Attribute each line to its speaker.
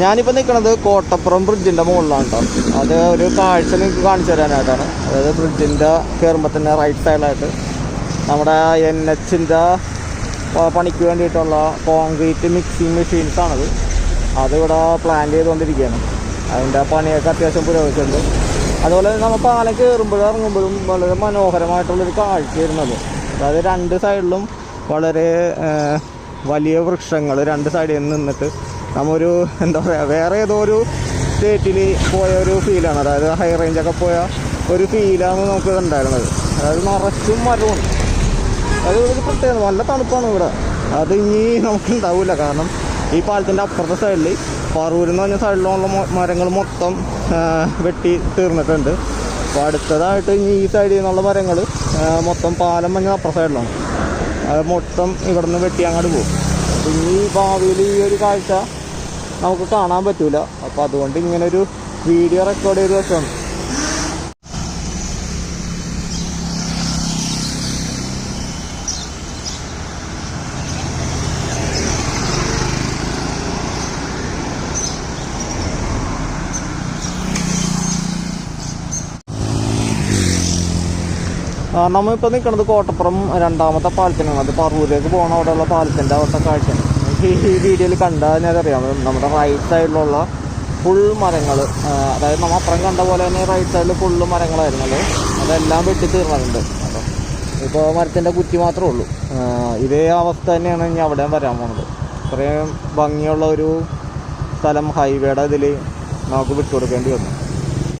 Speaker 1: ഞാനിപ്പോൾ നിൽക്കുന്നത് കോട്ടപ്പുറം ബ്രിഡ്ജിന്റെ മുകളിലാണ് കേട്ടോ അത് ഒരു കാഴ്ച നിങ്ങൾക്ക് കാണിച്ചു തരാനായിട്ടാണ്. അതായത് ബ്രിഡ്ജിന്റെ കയറുമ്പോൾ തന്നെ റൈറ്റ് സൈഡിലായിട്ട് നമ്മുടെ എൻ എച്ചിന്റെ പണിക്ക് വേണ്ടിയിട്ടുള്ള കോൺക്രീറ്റ് മിക്സിങ് മെഷീൻസ് ആണത്. അതിവിടെ പ്ലാൻ ചെയ്തുകൊണ്ടിരിക്കുകയാണ് അതിന്റെ പണിയൊക്കെ അത്യാവശ്യം പുരോഗമിച്ചിട്ടുണ്ട്. അതുപോലെ നമ്മൾ പാലം കയറുമ്പോഴും ഇറങ്ങുമ്പോഴും വളരെ മനോഹരമായിട്ടുള്ളൊരു കാഴ്ചയായിരുന്നത് അതായത് രണ്ട് സൈഡിലും വളരെ വലിയ വൃക്ഷങ്ങൾ രണ്ട് സൈഡിൽ നിന്ന് നിന്നിട്ട് നമ്മൊരു എന്താ പറയുക വേറെ ഏതോ ഒരു സ്റ്റേറ്റിൽ പോയ ഒരു ഫീലാണ് അതായത് ഹൈ റേഞ്ചൊക്കെ പോയ ഒരു ഫീലാണ് നമുക്ക് ഉണ്ടായിരുന്നത് അതായത് നിറച്ചും മരവും. അത് ഒരു പ്രത്യേകത. നല്ല തണുപ്പാണ് ഇവിടെ. അത് ഇനി നമുക്ക് ഉണ്ടാവില്ല കാരണം ഈ പാലത്തിന്റെ അപ്പുറത്തെ സൈഡിൽ പറവൂർ എന്ന് പറഞ്ഞ സൈഡിലുള്ള മരങ്ങൾ മൊത്തം വെട്ടി തീർന്നിട്ടുണ്ട്. അപ്പോൾ അടുത്തതായിട്ട് ഇനി ഈ സൈഡിൽ നിന്നുള്ള മരങ്ങൾ മൊത്തം പാലം പറഞ്ഞ അപ്പുറ സൈഡിലാണ് അത് മൊത്തം ഇവിടെ നിന്ന് വെട്ടി അങ്ങോട്ട് പോകും. അപ്പോൾ ഇനി ഭാവിയിൽ ഈ ഒരു കാഴ്ച നമുക്ക് കാണാൻ പറ്റൂല. അപ്പോൾ അതുകൊണ്ട് ഇങ്ങനെ ഒരു വീഡിയോ റെക്കോർഡ് ചെയ്ത് വെച്ചാണ് നമ്മളിപ്പോൾ നിൽക്കുന്നത് കോട്ടപ്പുറം രണ്ടാമത്തെ പാലത്തിനാണ്. അത് പറവൂരേക്ക് പോകണ അവിടെയുള്ള പാലത്തിന്റെ അവിടുത്തെ കാഴ്ചയാണ്. ഈ വീഡിയോയിൽ കണ്ടാൽ അറിയാം നമ്മുടെ റൈറ്റ് സൈഡിലുള്ള ഫുൾ മരങ്ങൾ അതായത് നമ്മൾ അപ്പുറം കണ്ട പോലെ തന്നെ റൈറ്റ് സൈഡിൽ ഫുള്ള് മരങ്ങളായിരുന്നത് അതെല്ലാം വെട്ടി തീർന്നിട്ടുണ്ട് അപ്പം ഇപ്പോൾ മരത്തിന്റെ കുറ്റി മാത്രമേ ഉള്ളൂ. ഇതേ അവസ്ഥ തന്നെയാണ് ഇനി അവിടെ വരാൻ പോകുന്നത് ഇത്രയും ഭംഗിയുള്ള ഒരു സ്ഥലം ഹൈവേയുടെ ഇതിൽ നമുക്ക് വിട്ടുകൊടുക്കേണ്ടി വന്നു.